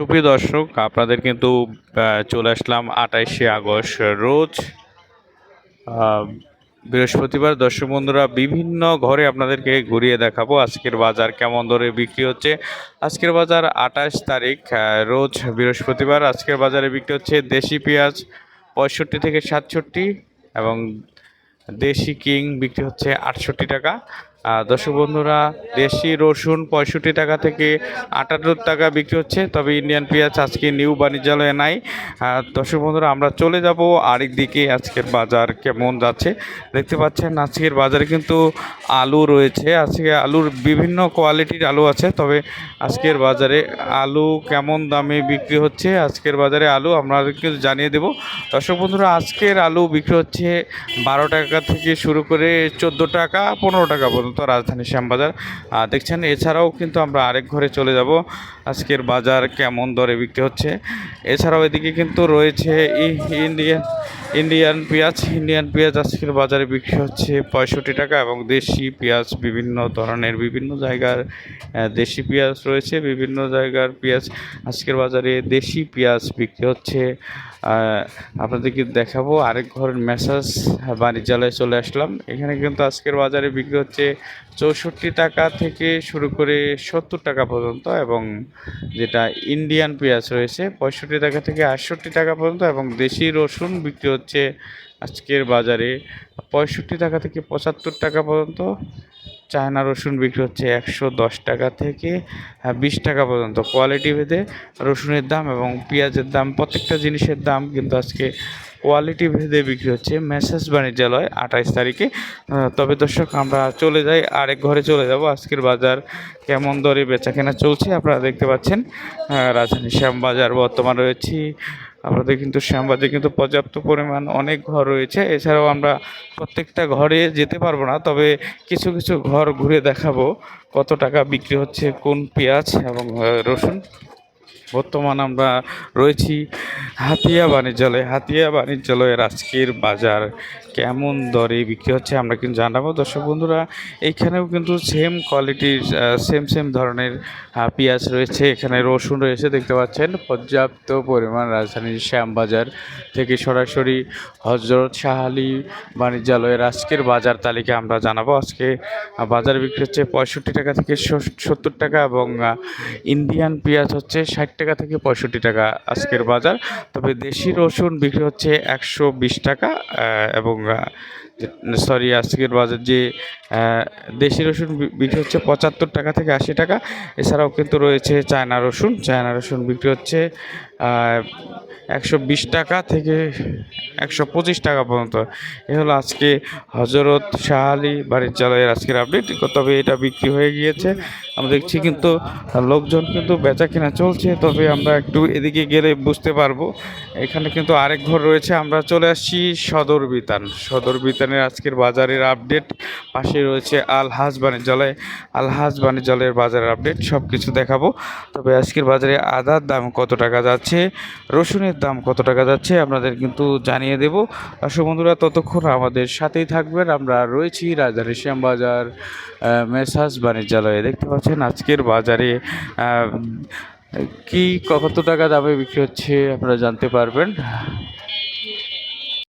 সুপ্রিয় দর্শক, আপনাদের কিন্তু চলে আসলাম আঠাইশে আগস্ট রোজ। বৃহস্পতিবার। দর্শক বন্ধুরা, বিভিন্ন ঘরে আপনাদেরকে ঘুরিয়ে দেখাবো আজকের বাজার কেমন দরে বিক্রি হচ্ছে। আজকের বাজার আঠাশ তারিখ রোজ বৃহস্পতিবার। আজকের বাজারে বিক্রি হচ্ছে দেশি পেঁয়াজ পঁয়ষট্টি থেকে সাতষট্টি এবং দেশি কিং বিক্রি হচ্ছে আটষট্টি টাকা। দর্শক বন্ধুরা, দেশি রসুন পঁয়ষট্টি টাকা থেকে আটাত্তর টাকা বিক্রি হচ্ছে, তবে ইন্ডিয়ান পেঁয়াজ আজকে নিউ বাণিজ্যালয়ে নাই। দর্শক বন্ধুরা, আমরা চলে যাব আরেক দিকে, আজকের বাজার কেমন যাচ্ছে। দেখতে পাচ্ছেন, আজকের বাজারে কিন্তু আলু রয়েছে। আজকে আলুর বিভিন্ন কোয়ালিটির আলু আছে, তবে আজকের বাজারে আলু কেমন দামে বিক্রি হচ্ছে, আজকের বাজারে আলু আপনাদেরকে জানিয়ে দেব। দর্শক বন্ধুরা, আজকের আলু বিক্রি হচ্ছে বারো টাকা থেকে শুরু করে চোদ্দ টাকা, পনেরো টাকা পর্যন্ত। রাজধানী শ্যামবাজার। দেখছেন, এছাড়াও কিন্তু আমরা আরেক ঘরে চলে যাব। আজকের বাজার কেমন দরে বিক্রি হচ্ছে? এছাড়াও এদিকে কিন্তু রয়েছে ইন্ডিয়ান ইন্ডিয়ান পেঁয়াজ ইন্ডিয়ান পেঁয়াজ আজকের বাজারে বিক্রি হচ্ছে পঁয়ষট্টি টাকা এবং দেশি পেঁয়াজ বিভিন্ন ধরনের, বিভিন্ন জায়গার দেশি পেঁয়াজ রয়েছে, বিভিন্ন জায়গার পেঁয়াজ। আজকের বাজারে দেশি পেঁয়াজ বিক্রি হচ্ছে আপনাদেরকে দেখাবো। আরেক ঘরের মেসাজ বাণিজ্যালয়ে চলে আসলাম। এখানে কিন্তু আজকের বাজারে বিক্রি হচ্ছে চৌষট্টি টাকা থেকে শুরু করে সত্তর টাকা পর্যন্ত এবং যেটা ইন্ডিয়ান পেঁয়াজ রয়েছে, পঁয়ষট্টি টাকা থেকে আটষট্টি টাকা পর্যন্ত এবং দেশি রসুন বিক্রি হচ্ছে আজকের বাজারে পঁয়ষট্টি টাকা থেকে পঁচাত্তর টাকা পর্যন্ত, চায়না রসুন বিক্রি হচ্ছে একশো দশ টাকা থেকে বিশ টাকা পর্যন্ত। কোয়ালিটি ভেদে রসুনের দাম এবং পেঁয়াজের দাম, প্রত্যেকটা জিনিসের দাম কিন্তু আজকে কোয়ালিটি ভেদে বিক্রি হচ্ছে। মেসেজ বাণিজ্যালয় আঠাইশ তারিখে। তবে দর্শক, আমরা চলে যাই, আরেক ঘরে চলে যাব। আজকের বাজার কেমন দরে বেচা কেনা চলছে আপনারা দেখতে পাচ্ছেন। রাজধানী শ্যাম বাজার বর্তমান রয়েছি। আমাদের কিন্তু শ্যামবাজে কিন্তু পর্যাপ্ত পরিমাণ অনেক ঘর রয়েছে। এছাড়াও আমরা প্রত্যেকটা ঘরে যেতে পারব না, তবে কিছু কিছু ঘর ঘুরে দেখাবো কত টাকা বিক্রি হচ্ছে, কোন পেঁয়াজ এবং রসুন। বর্তমান আমরা রয়েছি হাতিয়া বাণিজ্যালয় হাতিয়া বাণিজ্যালয়ের আজকের বাজার কেমন দরে বিক্রি হচ্ছে আমরা কিন্তু জানাব। দর্শক বন্ধুরা, এইখানেও কিন্তু সেম কোয়ালিটির সেম সেম ধরনের পেঁয়াজ রয়েছে। এখানে রসুন রয়েছে, দেখতে পাচ্ছেন। পর্যাপ্ত পরিমাণ রাজধানীর শ্যামবাজার থেকে সরাসরি হজরত শাহ আলী বাণিজ্যালয়ের আজকের বাজার তালিকা আমরা জানাব। আজকে বাজার বিক্রি হচ্ছে পঁয়ষট্টি টাকা থেকে সত্তর টাকা এবং ইন্ডিয়ান পেঁয়াজ হচ্ছে ষাট টাকা থেকে পঁয়ষট্টি টাকা আজকের বাজার। তবে দেশি রসুন বিক্রি হচ্ছে একশো বিশ টাকা এবং সরি, আজকের বাজার যে দেশি রসুন বিক্রি হচ্ছে পঁচাত্তর টাকা থেকে আশি টাকা। এছাড়াও কিন্তু রয়েছে চায়না রসুন। চায়না রসুন বিক্রি হচ্ছে একশো বিশ টাকা থেকে একশো পঁচিশ টাকা পর্যন্ত। এ হলো আজকে হজরত শাহ আলী বাণিজ্যালয়ের আজকের আপডেট। তবে এটা বিক্রি হয়ে গিয়েছে। আমরা দেখছি কিন্তু লোকজন কিন্তু বেচা কেনা চলছে। তবে আমরা একটু এদিকে গেলে বুঝতে পারব। এখানে কিন্তু আরেক ঘর রয়েছে। আমরা চলে আসছি সদর বিতান। সদর বিতানের আজকের বাজারের আপডেট। পাশে রয়েছে আলহাজ বাণিজ্যালয়। আলহাজ বাণিজ্যালয়ের বাজারের আপডেট সব কিছু দেখাবো। তবে আজকের বাজারে আদার দাম কত টাকা যাচ্ছে, রসুনের দাম কত টাকা যাচ্ছে, আপনাদের কিন্তু জানিয়ে দেব। দর্শক বন্ধুরা, ততক্ষণ আমাদের সাথেই থাকবেন। আমরা রয়েছি রাজধানী শ্যামবাজার মেসাজ বাণিজ্যালয়ে। দেখতে পাচ্ছেন আজকের বাজারে কি কত টাকা দামে বিক্রি হচ্ছে, আপনারা জানতে পারবেন।